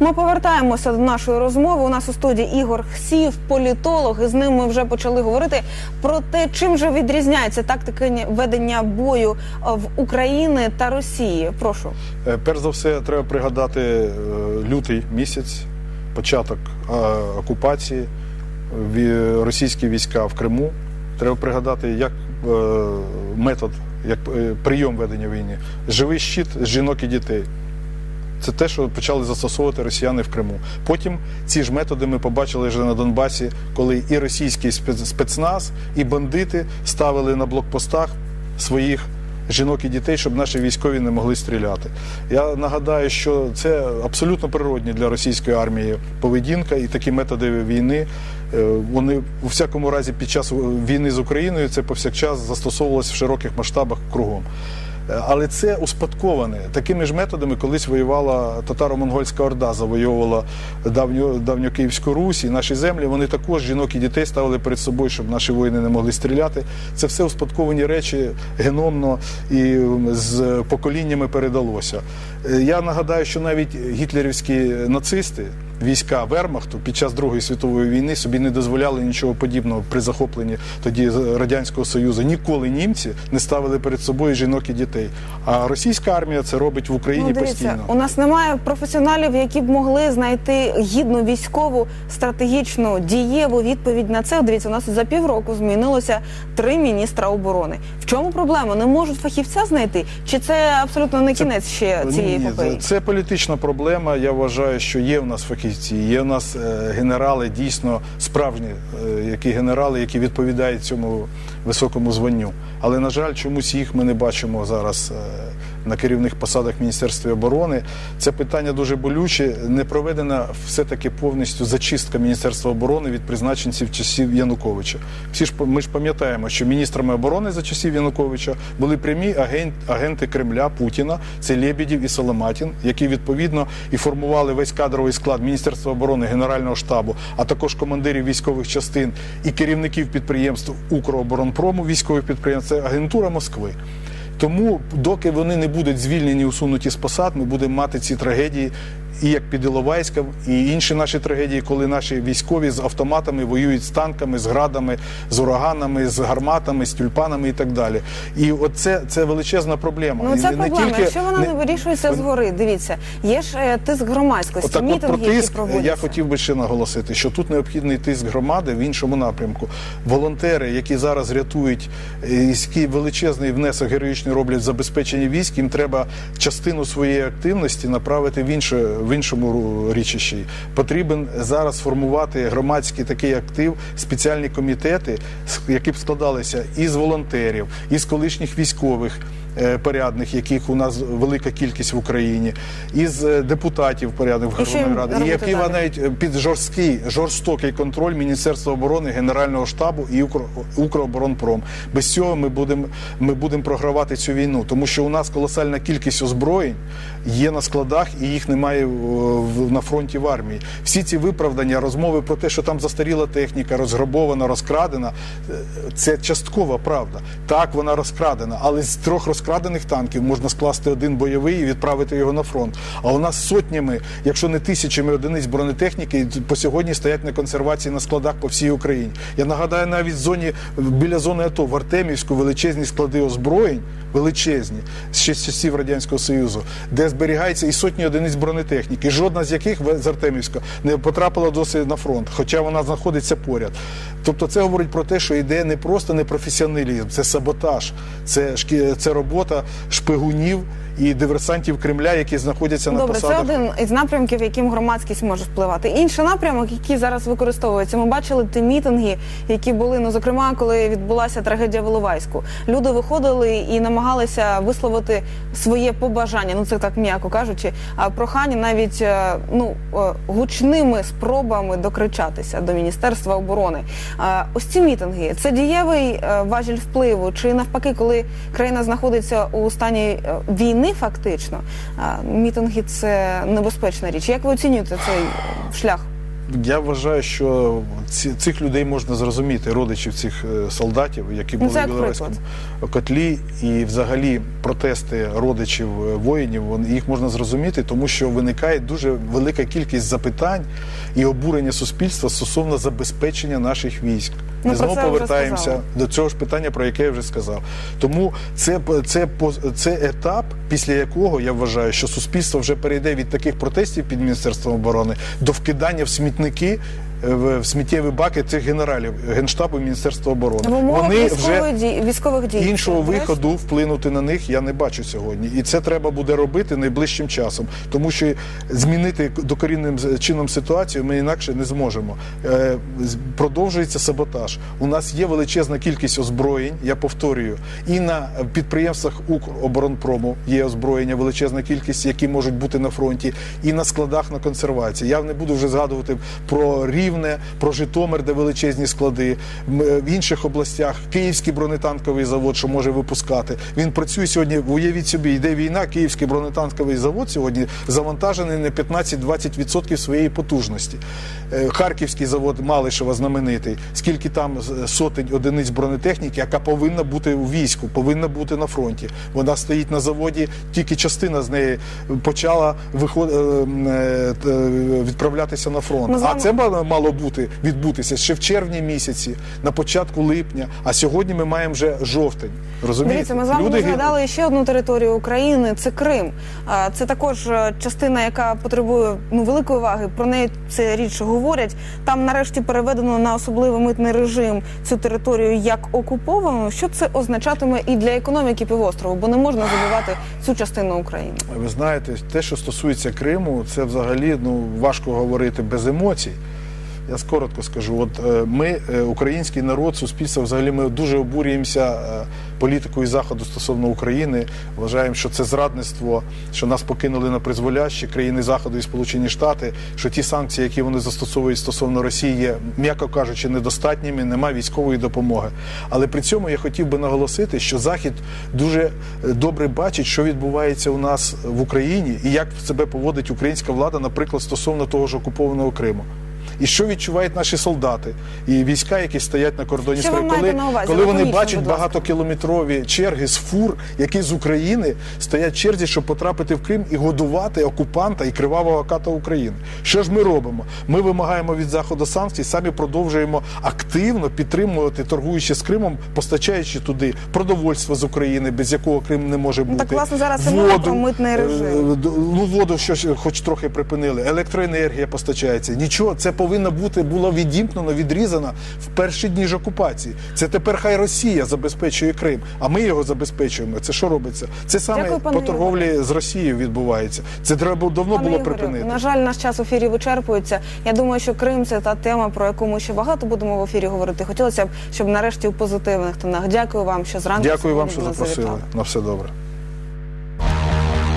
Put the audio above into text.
Ми повертаємося до нашої розмови. У нас у студії Ігор Хсів, політолог. І з ним ми вже почали говорити про те, чим же відрізняється тактика ведення бою е, в Україні та Росії. Прошу. Е, Перш за все, треба пригадати е, лютий місяць, початок окупації, російські війська в Криму. Треба пригадати, як метод, як прийом ведення війни. Живий щит жінок і дітей. Це те, що почали застосовувати росіяни в Криму. Потім ці ж методи ми побачили вже на Донбасі, коли і російський спецназ, і бандити ставили на блокпостах своїх жінок і дітей, щоб наші військові не могли стріляти. Я нагадаю, що це абсолютно природні для російської армії поведінка і такі методи війни. е, Вони у всякому разі під час війни з Україною це повсякчас застосовувалось в широких масштабах кругом. Але це успадковане. Такими ж методами колись воювала татаро-монгольська орда, завойовувала давню Київську Русь і наші землі. Вони також жінок і дітей ставили перед собою, щоб наші воїни не могли стріляти. Це все успадковані речі геномно і з поколіннями передалося. Е, Я нагадаю, що навіть гітлерівські нацисти. Війська Вермахту під час Другої світової війни собі не дозволяли нічого подібного при захопленні тоді радянського союзу. Ніколи німці не ставили перед собою жінок і дітей. А російська армія це робить в Україні ну, дивіться, постійно. у нас немає професіоналів, які б могли знайти гідну військову стратегічну дієву відповідь на це. Дивіться, у нас за півроку змінилося три міністра оборони. В чому проблема? Не можуть фахівця знайти? Чи це абсолютно не кінець ще цієї Ні, епопеї? це політична проблема. Я вважаю, що є в нас фахівці, є в нас е, генерали, дійсно справжні, е, які генерали, які відповідають цьому високому званню. Але на жаль, чомусь їх ми не бачимо зараз е, на керівних посадах Міністерства оборони. Це питання дуже болюче. Не проведена все-таки повністю зачистка Міністерства оборони від призначенців часів Януковича. Всі ж ми ж пам'ятаємо, що міністрами оборони за часів Януковича були прямі агент, агенти Кремля Путіна, це Лєбідів і Соломатін, які відповідно і формували весь кадровий склад Міністерства оборони, Генерального штабу, а також командирів військових частин і керівників підприємств Укроборонпрому, військових підприємств. Це агентура Москви. Тому, доки вони не будуть звільнені, усунуті з посад, ми будемо мати ці трагедії, і як під Іловайськом, і інші наші трагедії, коли наші військові з автоматами воюють з танками, з градами, з ураганами, з гарматами, з тюльпанами і так далі. І оце це величезна проблема. Ну це не проблема. тільки- Якщо вона не, вирішується згори, дивіться, є ж е, тиск громадськості, Отак, от про мітинги, які проводяться. я хотів би ще наголосити, що тут необхідний тиск громади в іншому напрямку. Волонтери, які зараз рятують, е, який величезний внесок героїчний роблять забезпечення військ, їм треба частину своєї активності направити в інше в іншому річищі. Потрібен зараз формувати громадський такий актив, спеціальні комітети, які б складалися із волонтерів, із колишніх військових порядних, яких у нас велика кількість в Україні, із е, депутатів порядних Верховної Ради, і які навіть е, під жорсткий жорстокий контроль Міністерства оборони, Генерального штабу і Укр... Укроборонпром. Без цього ми будемо ми будемо програвати цю війну, тому що у нас колосальна кількість озброєнь є на складах, і їх немає на фронті в армії. Всі ці виправдання, розмови про те, що там застаріла техніка, розграбована, розкрадена, е, це часткова правда. Так, вона розкрадена, але з трьох розкрадених танків можна скласти один бойовий і відправити його на фронт. А у нас сотнями, якщо не тисячами одиниць бронетехніки, по сьогодні стоять на консервації на складах по всій Україні. Я нагадаю, навіть в зоні біля зони АТО в Артемівську величезні склади озброєнь, величезні ще з часів радянського союзу, де зберігається і сотні одиниць бронетехніки, жодна з яких з Артемівська не потрапила досі на фронт, хоча вона знаходиться поряд. Тобто, це говорить про те, що йде не просто непрофесіоналізм, це саботаж, це це робота шпигунів і диверсантів Кремля, які знаходяться на Добре, це один із напрямків, яким громадськість може впливати. Інший напрямок, який зараз використовується, ми бачили ті мітинги, які були ну зокрема, коли відбулася трагедія в Іловайську. Люди виходили і намагалися висловити своє побажання. Ну це так м'яко кажучи, а прохання навіть е, ну е, гучними спробами докричатися до міністерства оборони. Е, Ось ці мітинги це дієвий важіль впливу, чи навпаки, коли країна знаходиться у стані війни, фактично мітинги це небезпечна річ. Як ви оцінюєте цей шлях? Я вважаю, що ці, цих людей можна зрозуміти, родичів цих е, солдатів, які Ну, були це в як приклад. котлі, і взагалі протести родичів е, воїнів, вони- їх можна зрозуміти, тому що виникає дуже велика кількість запитань і обурення суспільства стосовно забезпечення наших військ. Ну, Ми про знову повертаємося до цього ж питання, про яке я вже сказав. Тому це, це, це етап, після якого я вважаю, що суспільство вже перейде від таких протестів під Міністерством оборони до вкидання в смітники. В сміттєві баки цих генералів Генштабу Міністерства оборони В умовах вони вже дій, військових дій. іншого виходу вплинути на них я не бачу сьогодні, і це треба буде робити найближчим часом, тому що змінити докорінним чином ситуацію ми інакше не зможемо. Е, Продовжується саботаж. У нас є величезна кількість озброєнь. Я повторюю, і на підприємствах Укроборонпрому є озброєння, величезна кількість, які можуть бути на фронті, і на складах на консервації. Я не буду вже згадувати про Рівне, про Житомир, де величезні склади, е, в інших областях Київський бронетанковий завод, що може випускати. Він працює сьогодні. Уявіть собі, йде війна. Київський бронетанковий завод сьогодні завантажений на 15-20% своєї потужності. Е, Харківський завод Малишева знаменитий. Скільки там сотень одиниць бронетехніки, яка повинна бути у війську, повинна бути на фронті. Вона стоїть на заводі, тільки частина з неї почала виход... е, е, відправлятися на фронт. А це мало, бути відбутися ще в червні місяці, на початку липня. А сьогодні ми маємо вже жовтень. Розумієте? Дивіться, ми з вами згадали ще одну територію України. Це Крим. Це також е, частина, яка потребує ну великої уваги. Про неї це рідше говорять. Там нарешті переведено на особливий митний режим цю територію як окуповану. Що це означатиме і для економіки півострову? Бо не можна забувати цю частину України. Ви знаєте, те, що стосується Криму, це взагалі ну важко говорити без емоцій. Я скоротко скажу, от е, ми, е, український народ, суспільство, взагалі ми дуже обурюємося е, політикою заходу стосовно України. Вважаємо, що це зрадництво, що нас покинули на призволяще країни заходу і Сполучені Штати, що ті санкції, які вони застосовують стосовно Росії, є, м'яко кажучи, недостатніми, немає військової допомоги. Але при цьому я хотів би наголосити, що Захід дуже добре бачить, що відбувається у нас в Україні і як себе поводить українська влада, наприклад, стосовно того ж окупованого Криму. І що відчувають наші солдати і війська, які стоять на кордоні Що з коли, коли вони бачать багатокілометрові черги з фур, які з України стоять черзі, щоб потрапити в Крим і годувати окупанта і кривавого ката України. Що ж ми робимо? Ми вимагаємо від заходу санкцій, самі продовжуємо активно підтримувати, торгуючи з Кримом, постачаючи туди продовольство з України, без якого Крим не може бути. так, власне, зараз і про митний режим. е, Ну, воду що хоч трохи припинили, електроенергія постачається. Нічого, це повинно бути було відімкнено, відрізано в перші дні ж окупації. Це тепер хай Росія забезпечує Крим, а ми його забезпечуємо. Це що робиться? Це саме Дякую, по торговлі з Росією відбувається. Це треба давно Пане було Ігорю, припинити. На жаль, наш час в ефірі вичерпується. Я думаю, що Крим це та тема, про яку ми ще багато будемо в ефірі говорити. Хотілося б, щоб нарешті у позитивних тонах. Дякую вам, що зранку Дякую вам, що запросили. На все добре.